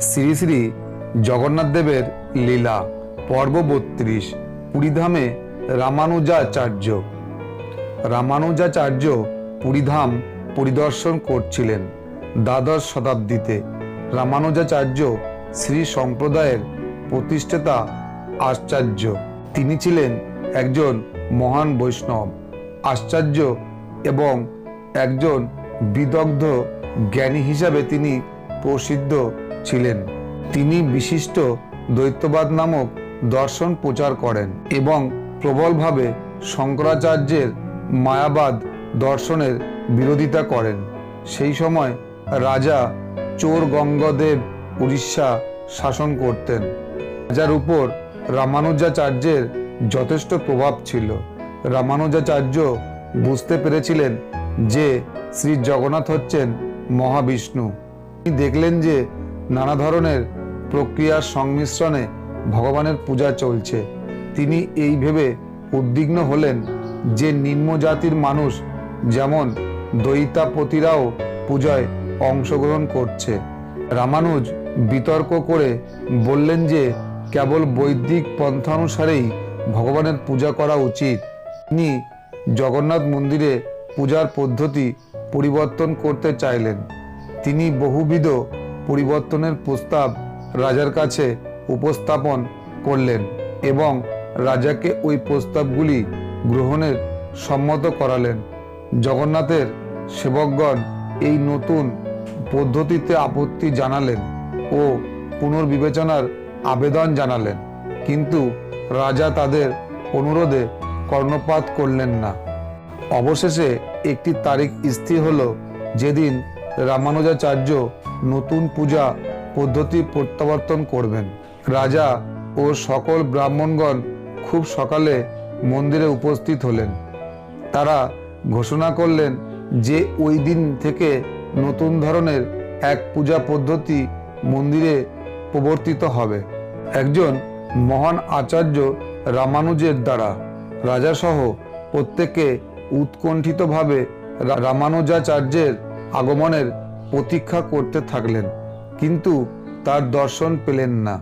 শ্রী শ্রী জগন্নাথ দেবের লীলা, পর্ব বত্রিশ, পুরীধামে রামানুজাচার্য। রামানুজাচার্য পুরীধাম পরিদর্শন করছিলেন দ্বাদশ শতাব্দীতে। রামানুজাচার্য শ্রী সম্প্রদায়ের প্রতিষ্ঠাতা আচার্য তিনি ছিলেন একজন মহান বৈষ্ণব। আশ্চর্য এবং একজন বিদগ্ধ জ্ঞানী হিসাবে তিনি প্রসিদ্ধ ছিলেন। তিনি বিশিষ্ট দ্বৈতবাদ নামক দর্শন প্রচার করেন এবং প্রবলভাবে শঙ্করাচার্যের মায়াবাদ দর্শনের বিরোধিতা করেন। সেই সময় রাজা চোর গঙ্গদেব উড়িষ্যা শাসন করতেন। রাজার উপর রামানুজাচার্যের যথেষ্ট প্রভাব ছিল। রামানুজাচার্য বুঝতে পেরেছিলেন যে শ্রী জগন্নাথ হচ্ছেন মহাবিষ্ণু। তিনি দেখলেন যে নানা ধরনের প্রক্রিয়ার সংমিশ্রণে ভগবানের পূজা চলছে। তিনি এই ভেবে উদ্বিগ্ন হলেন যে নিম্ন জাতির মানুষ যেমন দৈতাপতিরাও পূজায় অংশগ্রহণ করছে। রামানুজ বিতর্ক করে বললেন যে কেবল বৈদিক পন্থানুসারেই ভগবানের পূজা করা উচিত। তিনি জগন্নাথ মন্দিরে পূজার পদ্ধতি পরিবর্তন করতে চাইলেন। তিনি বহুবিধ পরিবর্তনের প্রস্তাব রাজার কাছে উপস্থাপন করলেন এবং রাজাকে ওই প্রস্তাবগুলি গ্রহণের সম্মত করালেন। জগন্নাথের সেবকগণ এই নতুন পদ্ধতিতে আপত্তি জানালেন ও পুনর্বিবেচনার আবেদন জানালেন। কিন্তু রাজা তাদের অনুরোধে কর্ণপাত করলেন না। অবশেষে একটি তারিখ স্থির হলো যেদিন রামানুজাচার্য নতুন পূজা পদ্ধতি প্রত্যাবর্তন করবেন। রাজা ও সকল ব্রাহ্মণগণ খুব সকালে মন্দিরে উপস্থিত হলেন। তারা ঘোষণা করলেন যে ওই দিন থেকে নতুন ধরনের এক পূজা পদ্ধতি মন্দিরে প্রবর্তিত হবে। একজন মহান আচার্য রামানুজের দ্বারা রাজাসহ প্রত্যেকে উৎকণ্ঠিতভাবে রামানুজাচার্যের আগমনের প্রতীক্ষা করতে থাকলেন, কিন্তু তার দর্শন পেলেন না।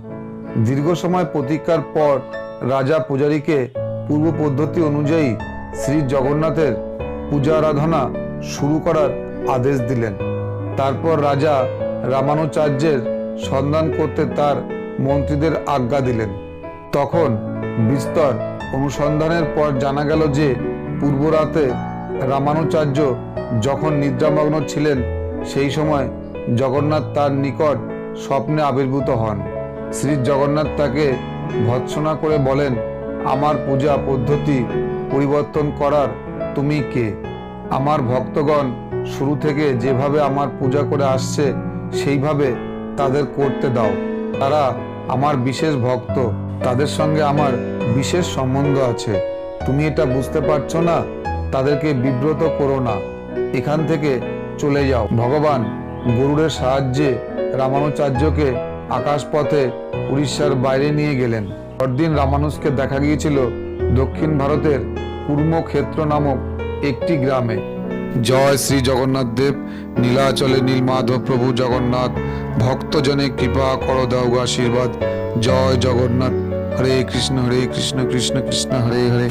দীর্ঘ সময় প্রতীক্ষার পর রাজা পূজারীকে পূর্ব পদ্ধতি অনুযায়ী শ্রী জগন্নাথের পূজা আরাধনা শুরু করার আদেশ দিলেন। তারপর রাজা রামানুচার্যের সন্ধান করতে তার মন্ত্রীদের আজ্ঞা দিলেন। তখন বিস্তর অনুসন্ধানের পর জানা গেল যে পূর্বরাতে রামানুচার্য যখন নিদ্রামগ্ন ছিলেন, সেই সময় জগন্নাথ তার নিকট স্বপ্নে আবির্ভূত হন। শ্রী জগন্নাথ তাকে ভৎসনা করে বলেন, আমার পূজা পদ্ধতি পরিবর্তন করার তুমি কে? আমার ভক্তগণ শুরু থেকে যেভাবে আমার পূজা করে আসছে, সেইভাবে তাদের করতে দাও। তারা আমার বিশেষ ভক্ত, তাদের সঙ্গে আমার বিশেষ সম্বন্ধ আছে। তুমি এটা বুঝতে পারছ না? তাদেরকে বিব্রত করো না। এখান থেকে চলে যাও। ভগবান গরুড়ের সাহায্যে রামানুচার্যকে আকাশপথে উড়িষ্যার বাইরে নিয়ে গেলেন। পরদিন রামানুজকে দেখা গিয়েছিল দক্ষিণ ভারতের কুর্মক্ষেত্র নামক একটি গ্রামে। জয় শ্রী জগন্নাথ দেব। নীলাচলে নীলমাধব প্রভু জগন্নাথ। ভক্তজনে কৃপা কর, দাও আশীর্বাদ। জয় জগন্নাথ। হরে কৃষ্ণ হরে কৃষ্ণ কৃষ্ণ কৃষ্ণ, হরে হরে।